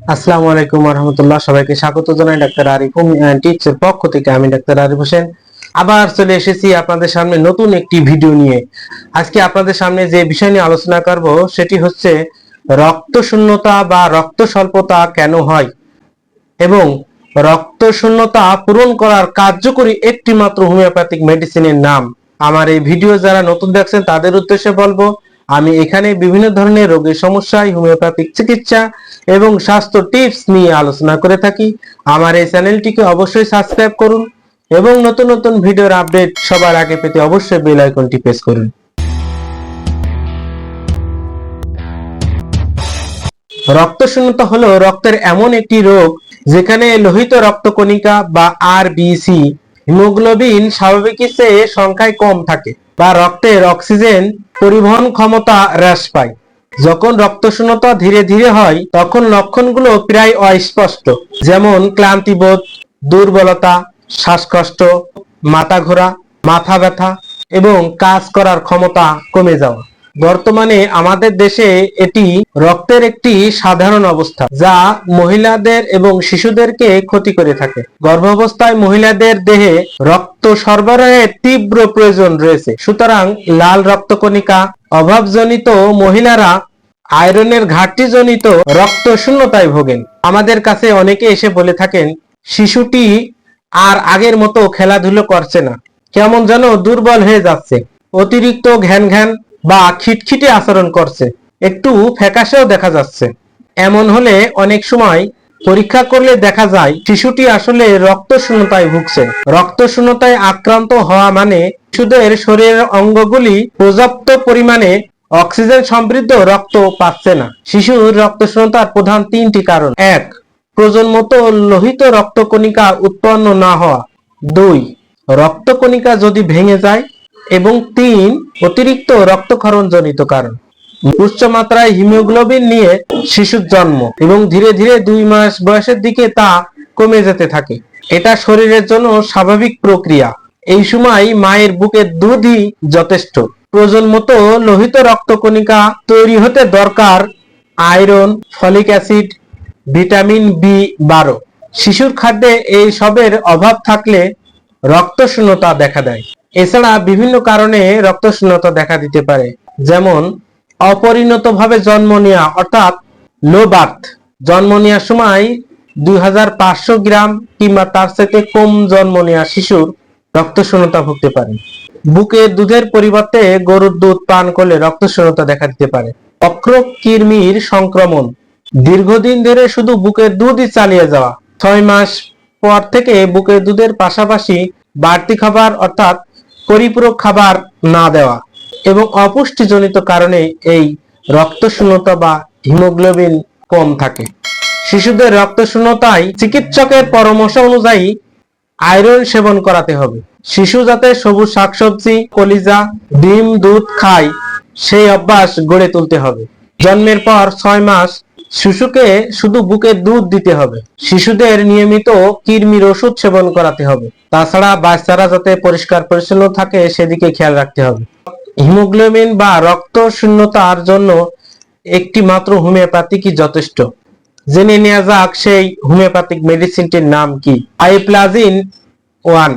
আসসালামু আলাইকুম রহমতুল্লাহ সবাইকে স্বাগত জানাই ডাক্তার আরিফ টিপসের পক্ষ থেকে। আমি ডাক্তার আরিফ হোসেন। আবার চলে এসেছি আপনাদের সামনে নতুন একটি ভিডিও নিয়ে। আজকে আপনাদের সামনে যে বিষয় নিয়ে আলোচনা করব, সেটি হচ্ছে রক্ত শূন্যতা বা রক্ত স্বল্পতা কেন হয়? এবং রক্ত শূন্যতা পূরণ করার কার্যকরী একটি মাত্র হোমিওপ্যাথিক মেডিসিনের নাম। আমার এই ভিডিও যারা নতুন দেখছেন, তাদের উদ্দেশ্যে বলব আমি এখানে বিভিন্ন ধরনের রোগের সমস্যায় হোমিওপ্যাথিক চিকিৎসা এবং স্বাস্থ্য টিপস নিয়ে আলোচনা করে থাকি। আমার এই চ্যানেলটিকে অবশ্যই সাবস্ক্রাইব করুন এবং নতুন নতুন ভিডিওর আপডেট সবার আগে পেতে অবশ্যই বেল আইকনটি প্রেস করুন। রক্তশূন্যতা হলো রক্তের এমন একটি রোগ যেখানে লোহিত রক্তকণিকা বা আরবিসি হিমোগ্লোবিন স্বাভাবিকের চেয়ে সংখ্যায় কম থাকে। বা রক্তের অক্সিজেন পরিবহন ক্ষমতা হ্রাস পায়। যখন রক্তশূন্যতা ধীরে ধীরে হয়, তখন লক্ষণগুলো প্রায় অস্পষ্ট। যেমন ক্লান্তিবোধ দুর্বলতা, শ্বাসকষ্ট, মাথা ঘোরা, মাথা ব্যথা এবং কাজ করার ক্ষমতা কমে যাওয়া। বর্তমানে আমাদের দেশে এটি রক্তের একটি সাধারণ অবস্থা, যা মহিলাদের এবং শিশুদেরকে ক্ষতি করে থাকে। গর্ভাবস্থায় মহিলাদের দেহে রক্ত সরবরাহের তীব্র প্রয়োজন রয়েছে। সুতরাং লাল রক্তকণিকা, অভাবজনিত মহিলারা আয়রনের ঘাটতিজনিত রক্ত শূন্যতায় ভোগেন। আমাদের কাছে অনেকে এসে বলে থাকেন, শিশুটি আর আগের মতো খেলাধুলো করছে না। কেমন যেন দুর্বল হয়ে যাচ্ছে। অতিরিক্ত ঘ্যান ঘ্যান বা খিটখিটে আচরণ করছে, একটু ফ্যাকাশেও দেখা যাচ্ছে। এমন হলে অনেক সময় পরীক্ষা করলে দেখা যায়, শিশুটি আসলে রক্ত শূন্যতায় ভুগছে। রক্ত শূন্যতায় আক্রান্ত হওয়া মানে শিশুদের শরীরের অঙ্গগুলি পর্যাপ্ত পরিমাণে অক্সিজেন সমৃদ্ধ রক্ত পাচ্ছে না। শিশুর রক্ত শূন্যতার প্রধান তিনটি কারণ। এক, প্রজন্মত লোহিত রক্তকণিকা উৎপন্ন না হওয়া। দুই, রক্তকণিকা যদি ভেঙে যায় এবং তিন, অতিরিক্ত রক্তক্ষরণ জনিত কারণ। উচ্চ মাত্রায় হিমোগ্লোবিন নিয়ে শিশুর জন্ম এবং ধীরে ধীরে দুই মাস বয়সের দিকে তা কমে যেতে থাকে। এটা শরীরের জন্য স্বাভাবিক প্রক্রিয়া। এই সময় মায়ের বুকের দুধই যথেষ্ট। প্রয়োজন মতো লোহিত রক্তকণিকা তৈরি হতে দরকার iron, folic acid, vitamin B বারো। শিশুর খাদ্যে এই সবের অভাব থাকলে রক্তশূন্যতা দেখা দেয়। এছাড়া বিভিন্ন কারণে রক্তশূন্যতা দেখা দিতে পারে, যেমন অপরিণতভাবে জন্ম নেওয়া অর্থাৎ লো বার্থ জন্ম নেওয়ার সময় দুই গ্রাম কিংবা তার থেকে কম জন্ম নেওয়া শিশুর রক্তশূন্যতা ভুগতে পারে। বুকে দুধের পরিবর্তে গরুর দুধ পান করলে রক্তশূন্যতা দেখা দিতে পারে। অক্রকৃমির সংক্রমণ। দীর্ঘদিন ধরে শুধু বুকের দুধই চালিয়ে যাওয়া। ছয় মাস পর থেকে বুকের দুধের পাশাপাশি বাড়তি খাবার, অর্থাৎ পরিপূরক খাবার না দেওয়া এবং অপুষ্টিজনিত কারণে এই রক্তশূন্যতা বা হিমোগ্লোবিন কম থাকে। শিশুদের রক্তশূন্যতায় চিকিৎসকের পরামর্শ অনুযায়ী আয়রন সেবন করাতে হবে। শিশু যাতে সবুজ শাকসবজি, কলিজা, ডিম, দুধ খায়, সেই অভ্যাস গড়ে তুলতে হবে। জন্মের পর ছয় মাস শিশুকে শুধু বুকের দুধ দিতে হবে। শিশুদের নিয়মিত কৃমির ওষুধ সেবন করাতে হবে। তাছাড়া বাচ্চারা যাতে পরিষ্কার পরিচ্ছন্ন থাকে, সেদিকে খেয়াল রাখতে হবে। হিমোগ্লোবিন বা রক্ত শূন্যতার জন্য একটি মাত্র হোমিওপ্যাথিকই যথেষ্ট। জেনে নেওয়া যাক সেই হোমিওপ্যাথিক মেডিসিনটির নাম কি। আইপ্লাজিন ওয়ান।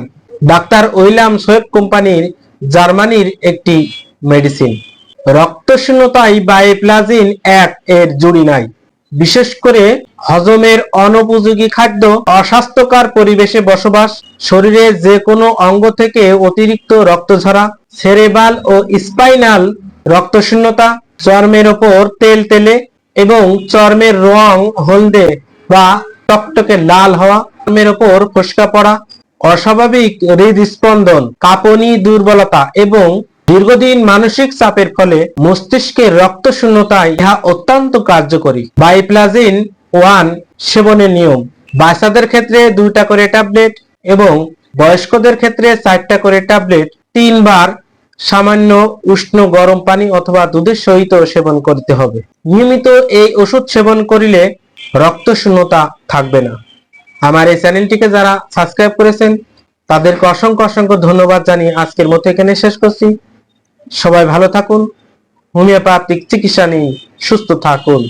ডাক্তার উইলাম সোয়েব কোম্পানির জার্মানির একটি মেডিসিন। রক্তশূন্যতায় বায়োপ্লাজিন এক এর জুড়ি নাই। বিশেষ করে হজমের অনুপযোগী খাদ্য অস্বাস্থ্যকর পরিবেশে বসবাস, শরীরে যে কোনো অঙ্গ থেকে অতিরিক্ত রক্ত ঝরা সেরেবাল ও স্পাইনাল রক্তশূন্যতা, চর্মের ওপর তেল তেলে এবং চর্মের রং হলদে বা টকটকে লাল হওয়া, চর্মের ওপর ফসকা পড়া, অস্বাভাবিক হৃদস্পন্দন, কাঁপনি, দুর্বলতা এবং দীর্ঘদিন মানসিক চাপের ফলে মস্তিষ্কের রক্ত শূন্যতায় ইহা অত্যন্ত কার্যকরী। বাইপ্লাজিন ওয়ান সেবনের নিয়ম। বাচ্চাদের ক্ষেত্রে দুইটা করে ট্যাবলেট এবং বয়স্কদের ক্ষেত্রে চারটা করে ট্যাবলেট তিনবার সামান্য উষ্ণ গরম পানি অথবা দুধের সহিত সেবন করতে হবে। নিয়মিত এই ওষুধ সেবন করিলে রক্ত শূন্যতা থাকবে না। আমার এই চ্যানেলটিকে যারা সাবস্ক্রাইব করেছেন, তাদেরকে অসংখ্য অসংখ্য ধন্যবাদ জানিয়ে আজকের মতো এখানে শেষ করছি। সবাই ভালো থাকুন। হোমিওপ্যাথিক চিকিৎসা নিয়ে সুস্থ থাকুন।